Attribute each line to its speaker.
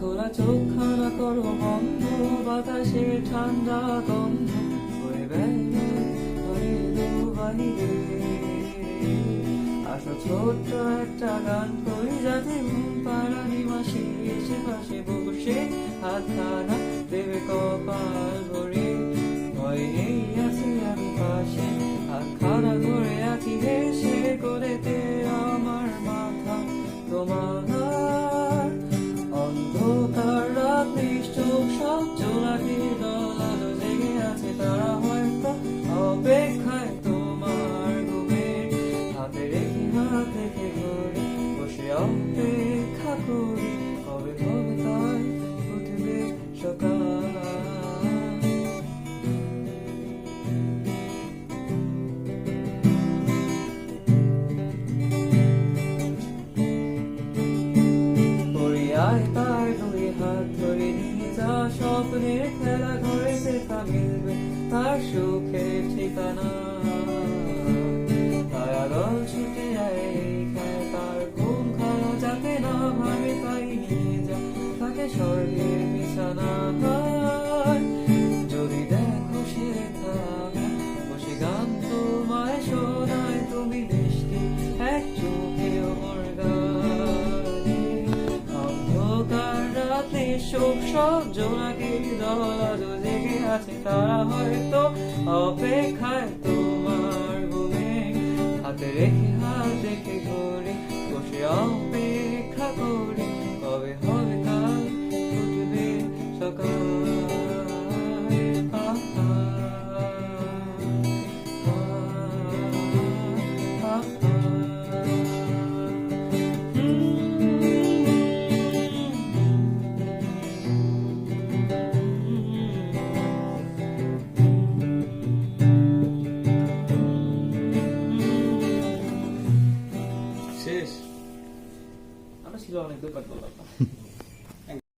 Speaker 1: খোলা চোখখানা করো, বন্ধ বাতাসে ঠান্ডা গন্ধ। হয়ে বাহিরে। আসো ছোট্ট একটা গান করি যাতে ঘুম পাড়ানি মাসি এসে পাশে বসে হাত দেবে কপাল সব জোনাকি স্বপ্নের খেলা ঘরে দেখা মিলবে তার সুখের ঠিকানা। তারা দল ছুটে শোক সব জোনাকি দল জেগে আছে তারা হয়তো অপেক্ষায় তোমার ঘুমে হাতে রেখে, হাত রেখে ঘরে বসে অপেক্ষা করে, কবে হবে কাল উঠবে সকাল Ano sila ang nagdapat ko